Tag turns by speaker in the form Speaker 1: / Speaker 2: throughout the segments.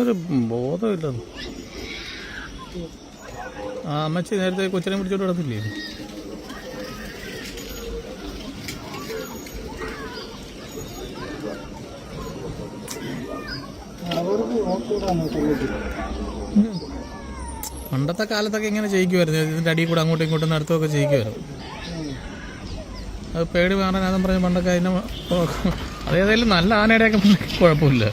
Speaker 1: ഒരു ബോധമില്ല ആ അമ്മച്ചി നേരത്തെ കൊച്ചിനെ പിടിച്ചോണ്ട് കിടന്നില്ലേ. പണ്ടത്തെ കാലത്തൊക്കെ ഇങ്ങനെ ചെയ്യിക്കുമായിരുന്നു ഇതിന്റെ അടിയിൽ കൂടെ അങ്ങോട്ടും ഇങ്ങോട്ടും നടത്തുമൊക്കെ ചെയ്യിക്കുമായിരുന്നു അത് പേടി മാറാനാന്നും പറഞ്ഞ് പണ്ടൊക്കെ അതിനെ അതേതായാലും നല്ല ആനയുടെയൊക്കെ കുഴപ്പമില്ല.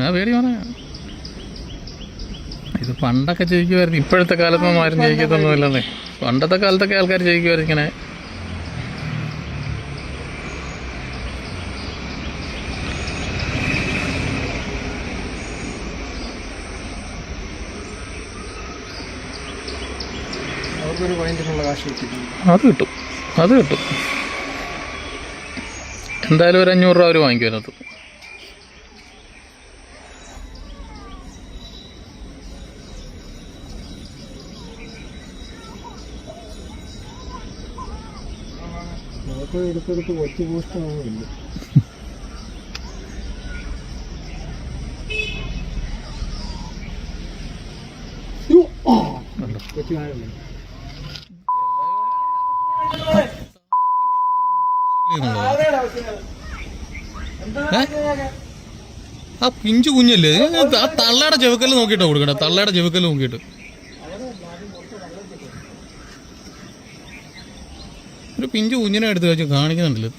Speaker 1: ആ പേടി പറയാ ഇത് പണ്ടൊക്കെ ചെയ്യിക്കുമായിരുന്നു ഇപ്പോഴത്തെ കാലത്തൊന്നും ആരും ജയിക്കത്തൊന്നുമില്ലെന്നേ. പണ്ടത്തെ കാലത്തൊക്കെ ആൾക്കാർ ചെയ്യിക്കുമായിരുന്നു ഇങ്ങനെ അത് കിട്ടും. അത് കിട്ടും. എന്തായാലും ഒരു അഞ്ഞൂറ് രൂപ അവർ വാങ്ങിക്കും അതിനകത്ത്
Speaker 2: എടുത്തെടുത്ത് ഒറ്റ
Speaker 1: ഏ? ആ പിഞ്ചു കുഞ്ഞല്ലേ? ആ തള്ളയുടെ ചെവക്കൽ നോക്കിയിട്ടോ കൊടുക്കട്ടെ തള്ളയുടെ ചെവക്കൽ നോക്കിയിട്ട്. ഒരു പിഞ്ചു കുഞ്ഞിനെ എടുത്ത് വെച്ച് കാണിക്കുന്നുണ്ടല്ലോ.